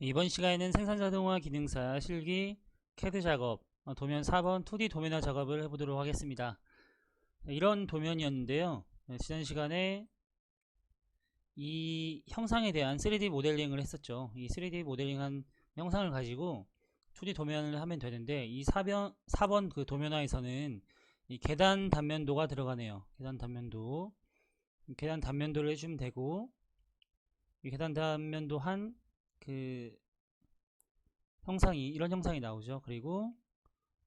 이번 시간에는 생산자동화 기능사 실기 CAD 작업 어, 도면 4번 2D 도면화 작업을 해보도록 하겠습니다. 네, 이런 도면이었는데요. 네, 지난 시간에 이 형상에 대한 3D 모델링을 했었죠. 이 3D 모델링한 형상을 가지고 2D 도면을 하면 되는데 이 4번, 4번 그 도면화에서는 이 계단 단면도가 들어가네요. 계단 단면도 이 계단 단면도를 해주면 되고 이 계단 단면도 한 그 형상이 이런 형상이 나오죠. 그리고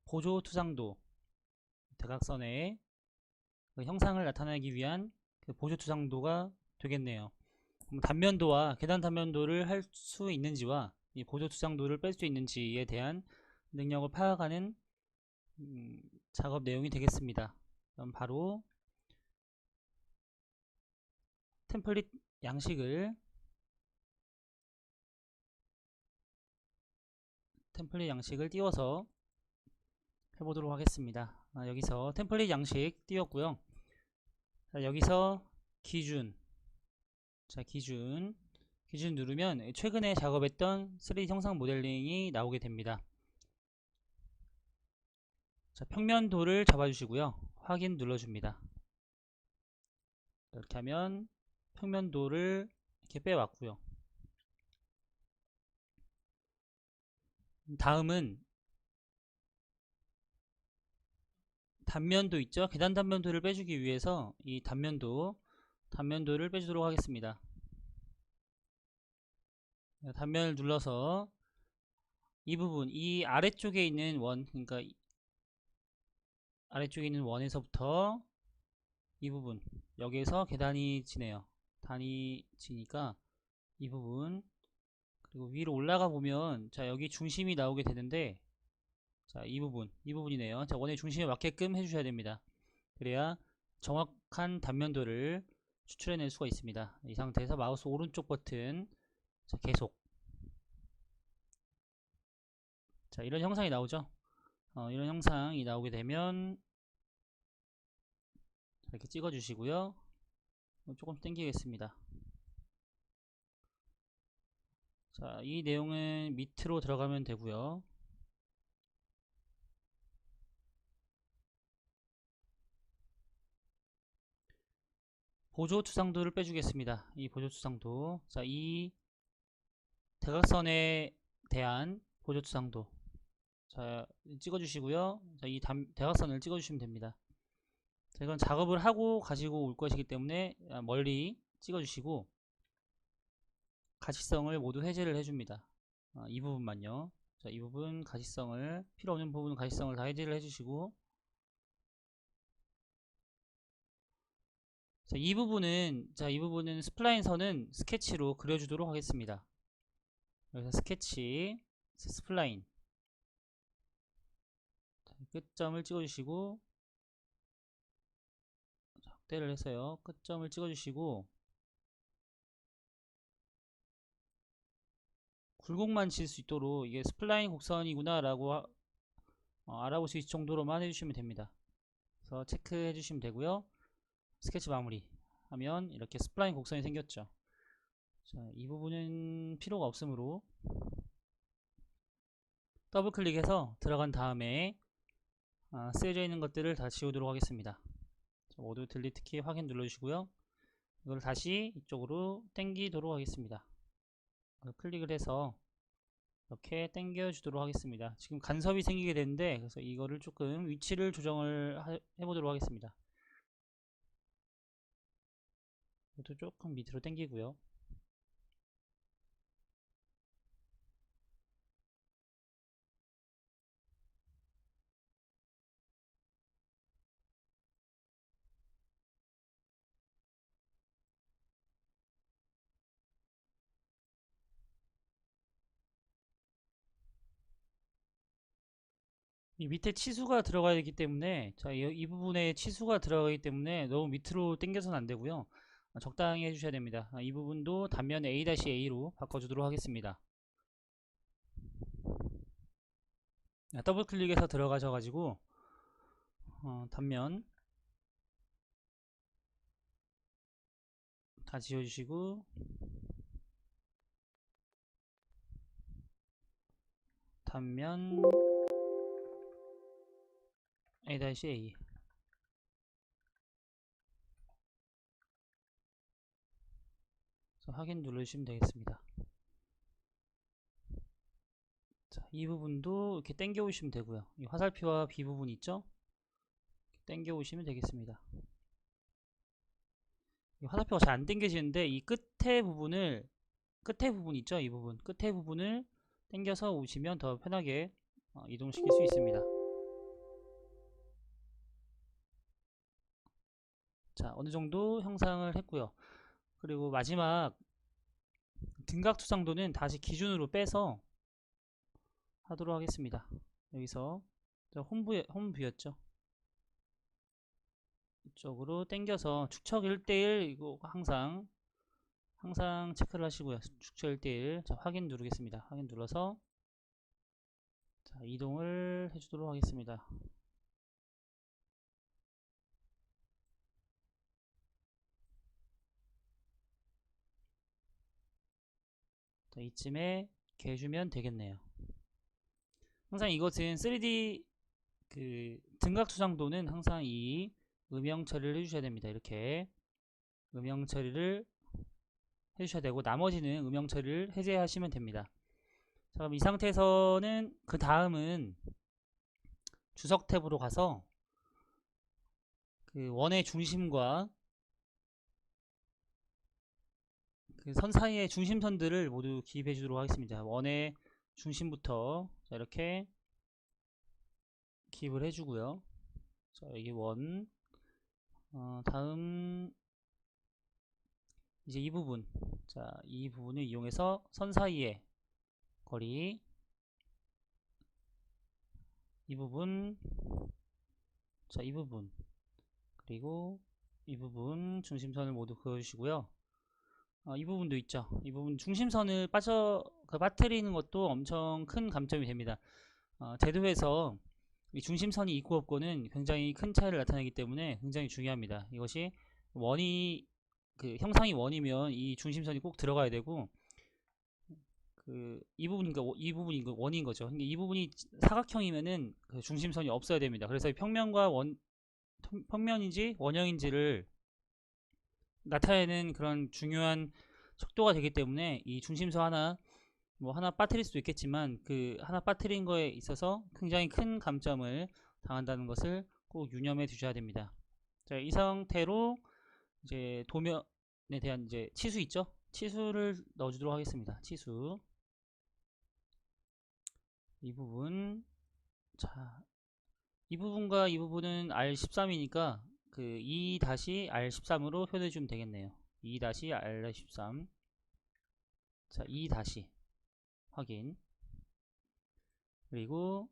보조 투상도 대각선의 그 형상을 나타내기 위한 그 보조 투상도가 되겠네요. 단면도와 계단 단면도를 할 수 있는지와 이 보조 투상도를 뺄 수 있는지에 대한 능력을 파악하는 음, 작업 내용이 되겠습니다. 그럼 바로 템플릿 양식을 템플릿 양식을 띄워서 해보도록 하겠습니다. 아, 여기서 템플릿 양식 띄웠고요. 자, 여기서 기준 자 기준 기준 누르면 최근에 작업했던 3D 형상 모델링이 나오게 됩니다. 자, 평면도를 잡아주시고요. 확인 눌러줍니다. 이렇게 하면 평면도를 이렇게 빼왔고요. 다음은 단면도 있죠? 계단 단면도를 빼주기 위해서 이 단면도 단면도를 빼주도록 하겠습니다. 단면을 눌러서 이 부분 이 아래쪽에 있는 원 그러니까 아래쪽에 있는 원에서부터 이 부분 여기에서 계단이 지네요. 단이 지니까 이 부분 그리고 위로 올라가 보면 자 여기 중심이 나오게 되는데 자 이 부분 이 부분이네요. 자 원의 중심에 맞게끔 해주셔야 됩니다. 그래야 정확한 단면도를 추출해낼 수가 있습니다. 이 상태에서 마우스 오른쪽 버튼 자 계속. 자 이런 형상이 나오죠? 어, 이런 형상이 나오게 되면 이렇게 찍어 주시고요. 조금 당기겠습니다 자, 이 내용은 밑으로 들어가면 되고요. 보조 투상도를 빼주겠습니다. 이 보조 투상도. 자, 이 대각선에 대한 보조 투상도. 자, 찍어주시고요. 자, 이 담, 대각선을 찍어주시면 됩니다. 자, 이건 작업을 하고 가지고 올 것이기 때문에 아, 멀리 찍어주시고 가시성을 모두 해제를 해줍니다. 어, 이 부분만요. 자, 이 부분 가시성을 필요 없는 부분 가시성을 다 해제를 해주시고 자, 이 부분은 자, 이 부분은 스플라인 선은 스케치로 그려주도록 하겠습니다. 여기서 스케치 스플라인 자, 끝점을 찍어주시고 확대를 해서요. 끝점을 찍어주시고 굴곡만 칠 수 있도록 이게 스플라인 곡선이구나 라고 어, 알아볼 수 있을 정도로만 해주시면 됩니다. 그래서 체크해 주시면 되고요. 스케치 마무리 하면 이렇게 스플라인 곡선이 생겼죠. 자, 이 부분은 필요가 없으므로 더블 클릭해서 들어간 다음에 아, 쓰여져 있는 것들을 다 지우도록 하겠습니다. 자, 모두 딜리트 키 확인 눌러주시고요. 이걸 다시 이쪽으로 당기도록 하겠습니다 클릭을 해서 이렇게 당겨 주도록 하겠습니다. 지금 간섭이 생기게 되는데 그래서 이거를 조금 위치를 조정을 하, 해보도록 하겠습니다. 이것도 조금 밑으로 당기고요 이 밑에 치수가 들어가야 되기 때문에 자, 이, 이 부분에 치수가 들어가기 때문에 너무 밑으로 당겨서는 안 되고요. 아, 적당히 해주셔야 됩니다. 아, 이 부분도 단면 A-A로 바꿔주도록 하겠습니다. 아, 더블 클릭해서 들어가셔가지고 어, 단면 다 지워주시고 단면 A-A 확인 누르시면 되겠습니다. 자, 이 부분도 이렇게 당겨 오시면 되고요. 이 화살표와 B 부분 있죠? 당겨 오시면 되겠습니다. 이 화살표가 잘 안 당겨지는데 이 끝에 부분을 끝에 부분 있죠? 이 부분 끝에 부분을 당겨서 오시면 더 편하게 어, 이동시킬 수 있습니다. 자, 어느 정도 형상을 했고요. 그리고 마지막 등각 투상도는 다시 기준으로 빼서 하도록 하겠습니다. 여기서 홈뷰, 홈뷰였죠. 이쪽으로 당겨서 축척 1대1 이거 항상 항상 체크를 하시고요. 축척 1대1 자, 확인 누르겠습니다. 확인 눌러서 자, 이동을 해주도록 하겠습니다. 이쯤에 개주면 되겠네요. 항상 이것은 3D 그 등각 투상도는 항상 이 음영 처리를 해주셔야 됩니다. 이렇게 음영 처리를 해주셔야 되고 나머지는 음영 처리를 해제하시면 됩니다. 자, 그럼 이 상태에서는 그 다음은 주석 탭으로 가서 그 원의 중심과 그 선 사이의 중심선들을 모두 기입해 주도록 하겠습니다. 원의 중심부터 자, 이렇게 기입을 해주고요. 자, 여기 원. 어, 다음 이제 이 부분. 자, 이 부분을 이용해서 선 사이의 거리. 이 부분. 자, 이 부분. 그리고 이 부분 중심선을 모두 그어주시고요. 어, 이 부분도 있죠. 이 부분 중심선을 빠져 그 빠뜨리는 것도 엄청 큰 감점이 됩니다. 어, 제도에서 이 중심선이 있고 없고는 굉장히 큰 차이를 나타내기 때문에 굉장히 중요합니다. 이것이 원이 그 형상이 원이면 이 중심선이 꼭 들어가야 되고 그 이 부분인가 이 부분이 원인 거죠. 그러니까 이 부분이 사각형이면은 그 중심선이 없어야 됩니다. 그래서 평면과 원 평면인지 원형인지를 나타내는 그런 중요한 척도가 되기 때문에 이 중심선 하나 뭐 하나 빠뜨릴 수도 있겠지만 그 하나 빠뜨린 거에 있어서 굉장히 큰 감점을 당한다는 것을 꼭 유념해 두셔야 됩니다. 자, 이 상태로 이제 도면에 대한 이제 치수 있죠? 치수를 넣어주도록 하겠습니다. 치수 이 부분 자, 이 부분과 이 부분은 R13이니까 그 2-R13으로 표현해 주면 되겠네요. 2-R13 자, 2 다시 확인 그리고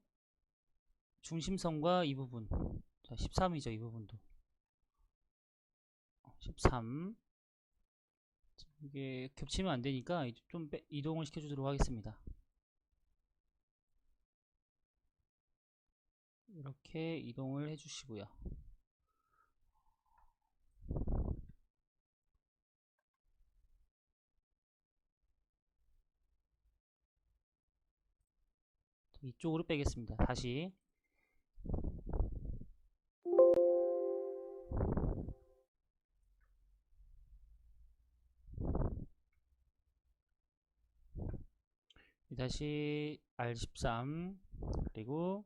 중심선과 이 부분 자, 13이죠. 이 부분도 13 이게 겹치면 안 되니까 좀 빼, 이동을 시켜 주도록 하겠습니다. 이렇게 이동을 해 주시고요. 이쪽으로 빼겠습니다. 다시. 다시 R13 그리고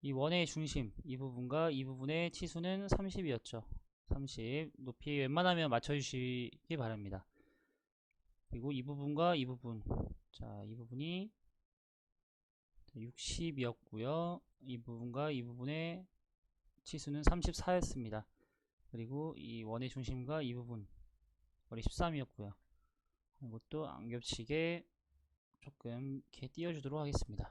이 원의 중심 이 부분과 이 부분의 치수는 30이었죠. 30 높이 웬만하면 맞춰주시기 바랍니다. 그리고 이 부분과 이 부분. 자 이 부분이 60이었고요. 이 부분과 이 부분의 치수는 34였습니다. 그리고 이 원의 중심과 이 부분 거리 13이었고요. 이것도 안 겹치게 조금 이렇게 띄워주도록 하겠습니다.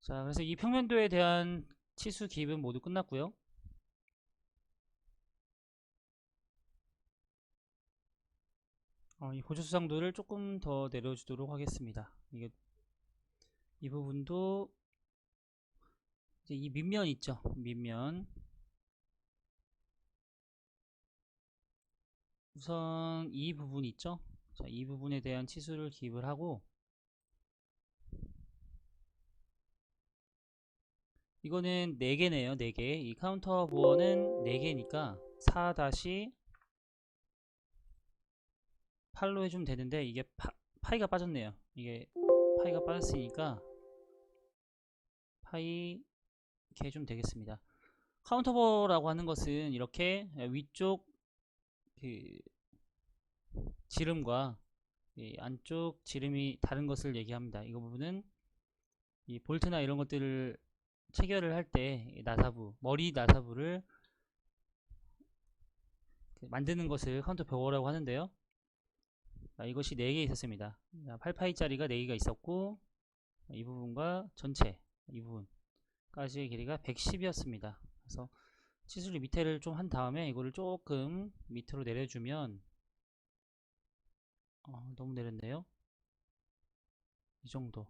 자 그래서 이 평면도에 대한 치수 기입은 모두 끝났고요 어, 이 고조수상도를 조금 더 내려주도록 하겠습니다. 이게 이 부분도 이제 이 밑면 있죠? 밑면. 우선 이 부분 있죠? 자, 이 부분에 대한 치수를 기입을 하고 이거는 4개네요 4개. 이 카운터 보어는 4개니까 4 다시 8로 해주면 되는데 이게 파, 파이가 빠졌네요 이게 파이가 빠졌으니까 파이 이렇게 해주면 되겠습니다 카운터버라고 하는 것은 이렇게 위쪽 그 지름과 이 안쪽 지름이 다른 것을 얘기합니다. 이 부분은 이 볼트나 이런 것들을 체결을 할 때 나사부, 머리 나사부를 그 만드는 것을 카운터 벽어라고 하는데요. 자, 이것이 4개 있었습니다. 8파이짜리가 4개가 있었고 이 부분과 전체 이 부분까지의 길이가 110이었습니다. 그래서 치수를 밑에를 좀 한 다음에 이거를 조금 밑으로 내려주면 어, 너무 내렸네요. 이 정도.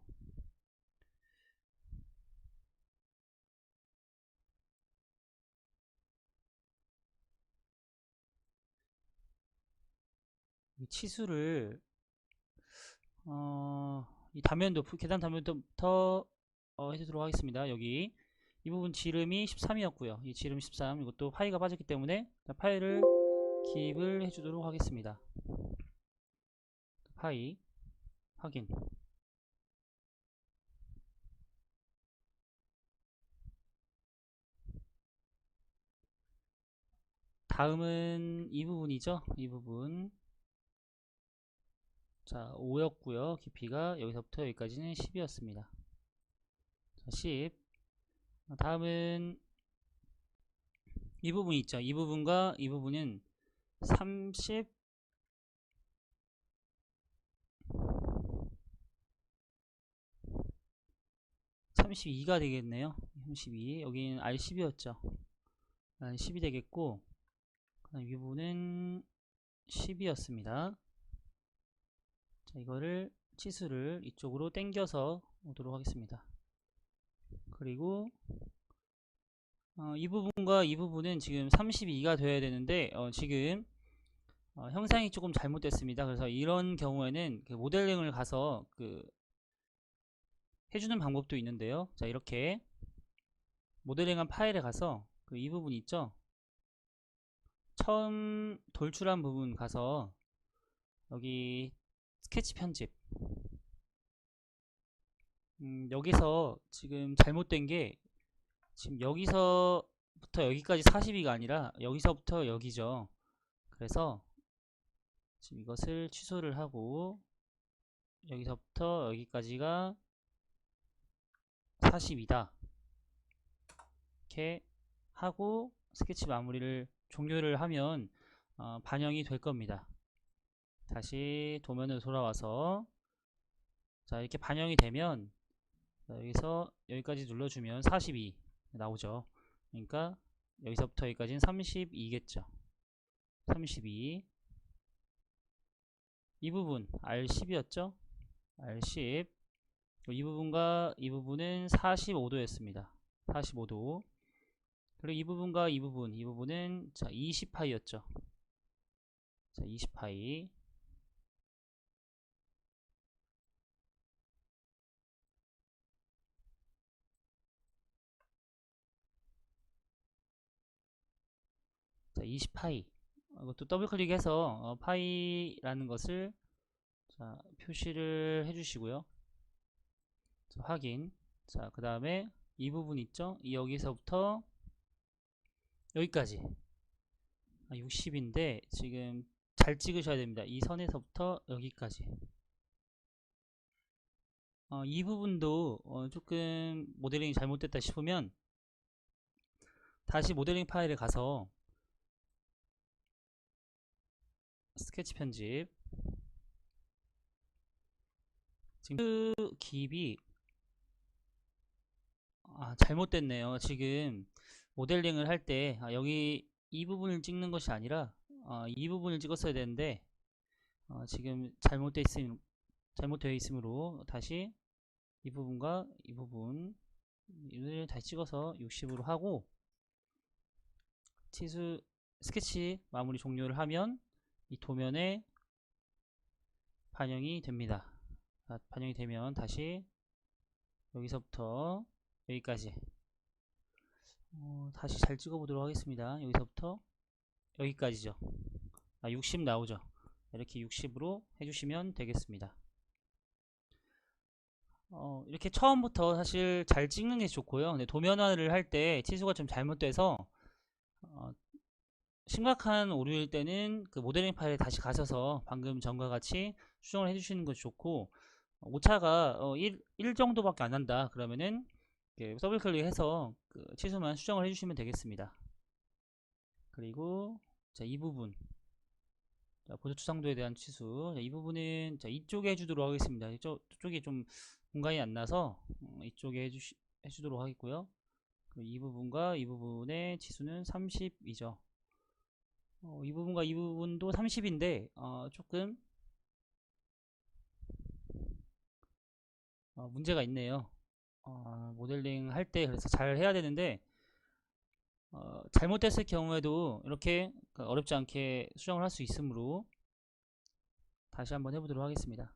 치수를 어, 이 단면도 계단 단면부터 어, 해주도록 하겠습니다. 여기 이 부분 지름이 13이었고요. 이 지름 13 이것도 파이가 빠졌기 때문에 파이를 기입을 해주도록 하겠습니다. 파이 확인 다음은 이 부분이죠. 이 부분 자 5였고요. 깊이가 여기서부터 여기까지는 10이었습니다. 자, 10 다음은 이 부분 있죠. 이 부분과 이 부분은 30 32가 되겠네요. 32 여기는 R10이었죠. R10이 되겠고 그 다음 이 부분은 10이었습니다. 자 이거를 치수를 이쪽으로 당겨서 오도록 하겠습니다. 그리고 어, 이 부분과 이 부분은 지금 32가 되어야 되는데 어, 지금 어, 형상이 조금 잘못됐습니다. 그래서 이런 경우에는 그 모델링을 가서 그 해주는 방법도 있는데요. 자 이렇게 모델링한 파일에 가서 그 이 부분 있죠. 처음 돌출한 부분 가서 여기 스케치 편집 음, 여기서 지금 잘못된 게 지금 여기서부터 여기까지 42가 아니라 여기서부터 여기죠. 그래서 지금 이것을 취소를 하고 여기서부터 여기까지가 42다. 이렇게 하고 스케치 마무리를 종료를 하면 어, 반영이 될 겁니다. 다시 도면으로 돌아와서 자 이렇게 반영이 되면 여기서 여기까지 눌러주면 42 나오죠. 그러니까 여기서부터 여기까지는 32겠죠. 32. 이 부분 R10이었죠. R10. 이 부분과 이 부분은 45도였습니다. 45도. 그리고 이 부분과 이 부분, 이 부분은 자 20파이였죠. 자 20파이. 자, 20파이. 이것도 더블 클릭해서 어, 파이라는 것을 자, 표시를 해주시고요. 자, 확인. 자, 그 다음에 이 부분 있죠? 이 여기서부터 여기까지. 아, 60인데 지금 잘 찍으셔야 됩니다. 이 선에서부터 여기까지. 어, 이 부분도 어, 조금 모델링이 잘못됐다 싶으면 다시 모델링 파일에 가서 스케치 편집 지금 그 기입이 아, 잘못됐네요. 지금 모델링을 할 때 아, 여기 이 부분을 찍는 것이 아니라 어, 이 부분을 찍었어야 되는데 어, 지금 잘못되어 있음 잘못되어 있으므로 다시 이 부분과 이 부분 이를 다시 찍어서 60으로 하고 치수 스케치 마무리 종료를 하면 이 도면에 반영이 됩니다. 자, 반영이 되면 다시 여기서부터 여기까지 어, 다시 잘 찍어보도록 하겠습니다. 여기서부터 여기까지죠. 아, 60 나오죠. 이렇게 60으로 해주시면 되겠습니다. 어, 이렇게 처음부터 사실 잘 찍는 게 좋고요. 근데 도면화를 할 때 치수가 좀 잘못돼서 어, 심각한 오류일 때는 그 모델링 파일에 다시 가셔서 방금 전과 같이 수정을 해주시는 것이 좋고 오차가 어, 1, 1 정도밖에 안 난다 그러면은 더블 클릭해서 그 치수만 수정을 해주시면 되겠습니다. 그리고 자, 이 부분 자, 보조 추상도에 대한 치수 자, 이 부분은 자, 이쪽에 해주도록 하겠습니다. 이쪽, 이쪽이 좀 공간이 안 나서 음, 이쪽에 해주시, 해주도록 하겠고요. 이 부분과 이 부분의 치수는 30이죠. 어, 이 부분과 이 부분도 30인데 어, 조금 어, 문제가 있네요. 어, 모델링 할 때 그래서 잘 해야 되는데 어, 잘못됐을 경우에도 이렇게 그 어렵지 않게 수정을 할 수 있으므로 다시 한번 해보도록 하겠습니다.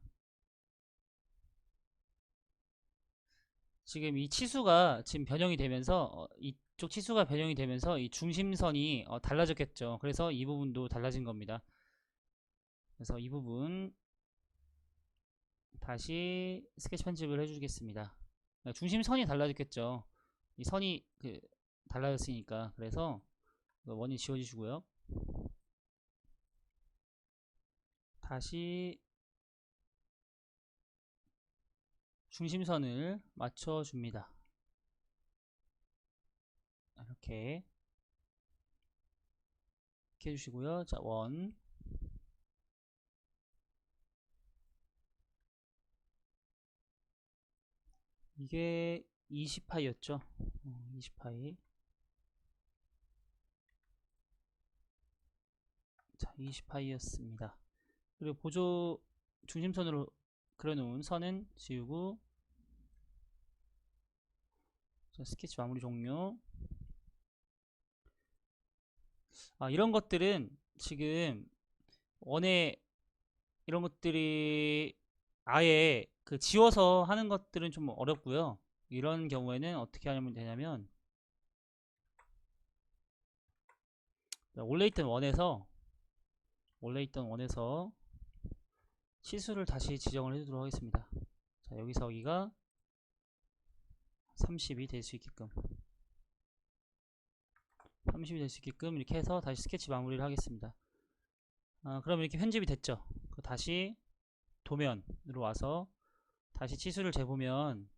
지금 이 치수가 지금 변형이 되면서 어, 이 쪽 치수가 변형이 되면서 이 중심선이 어, 달라졌겠죠. 그래서 이 부분도 달라진 겁니다. 그래서 이 부분 다시 스케치 편집을 해주겠습니다. 중심선이 달라졌겠죠. 이 선이 그 달라졌으니까 그래서 원이 지워주시고요. 다시 중심선을 맞춰줍니다. 이렇게 이렇게 해주시고요. 자, 원 이게 20파이였죠. 20파이 자, 20파이였습니다. 그리고 보조 중심선으로 그려놓은 선은 지우고 자, 스케치 마무리 종료 아, 이런 것들은 지금 원에 이런 것들이 아예 그 지워서 하는 것들은 좀 어렵고요 이런 경우에는 어떻게 하면 되냐면 원래 있던 원에서 원래 있던 원에서 치수를 다시 지정을 해주도록 하겠습니다. 자, 여기서 여기가 30이 될 수 있게끔 30이 될 수 있게끔 이렇게 해서 다시 스케치 마무리를 하겠습니다. 아, 그럼 이렇게 편집이 됐죠. 다시 도면으로 와서 다시 치수를 재보면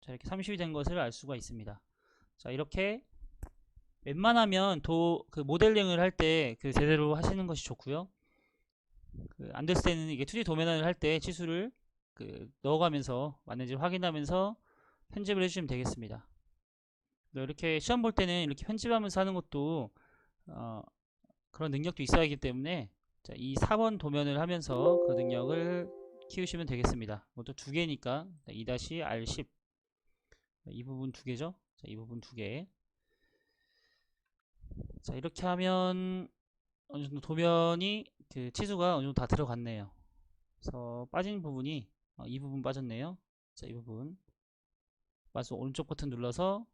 자 이렇게 30이 된 것을 알 수가 있습니다. 자 이렇게 웬만하면 도 그 모델링을 할 때 그 제대로 하시는 것이 좋고요. 그 안 됐을 때는 이게 2D 도면을 할 때 치수를 그 넣어가면서 맞는지 확인하면서 편집을 해주시면 되겠습니다. 이렇게 시험 볼 때는 이렇게 편집하면서 하는 것도 어, 그런 능력도 있어야 하기 때문에 자, 이 4번 도면을 하면서 그 능력을 키우시면 되겠습니다. 이것도 두 개니까 2-R10 이 부분 두 개죠. 자, 이 부분 두 개. 자, 이렇게 하면 어느 정도 도면이 그 치수가 어느 정도 다 들어갔네요. 그래서 빠진 부분이 어, 이 부분 빠졌네요. 자, 이 부분. 마우스 오른쪽 버튼 눌러서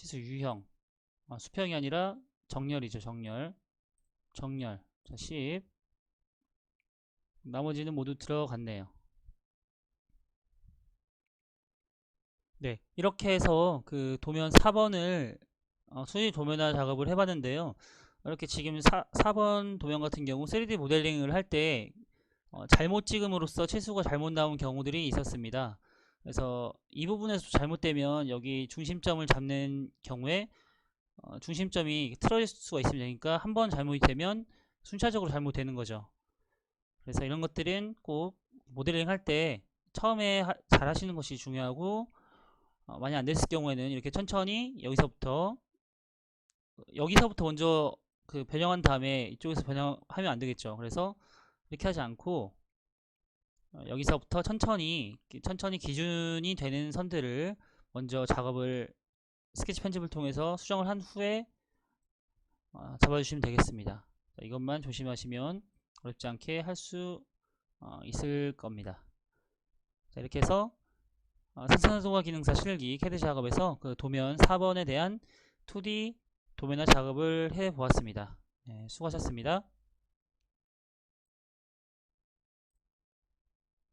치수 유형. 아, 수평이 아니라 정렬이죠, 정렬. 정렬. 자, 10. 나머지는 모두 들어갔네요. 네, 이렇게 해서 그 도면 4번을 어, 순위 도면화 작업을 해봤는데요. 이렇게 지금 4, 4번 도면 같은 경우 3D 모델링을 할때 어, 잘못 찍음으로써 치수가 잘못 나온 경우들이 있었습니다. 그래서 이 부분에서 잘못되면 여기 중심점을 잡는 경우에 어, 중심점이 틀어질 수가 있습니다. 그러니까 한 번 잘못이 되면 순차적으로 잘못되는 거죠. 그래서 이런 것들은 꼭 모델링 할 때 처음에 하, 잘 하시는 것이 중요하고 어, 많이 안 됐을 경우에는 이렇게 천천히 여기서부터 여기서부터 먼저 그 변형한 다음에 이쪽에서 변형하면 안 되겠죠. 그래서 이렇게 하지 않고 어, 여기서부터 천천히 천천히 기준이 되는 선들을 먼저 작업을 스케치 편집을 통해서 수정을 한 후에 어, 잡아주시면 되겠습니다. 이것만 조심하시면 어렵지 않게 할수 어, 있을 겁니다. 자, 이렇게 해서 어, 생산소가 기능사 실기 캐드 작업에서 그 도면 4번에 대한 2D 도면화 작업을 해 보았습니다. 네, 수고하셨습니다.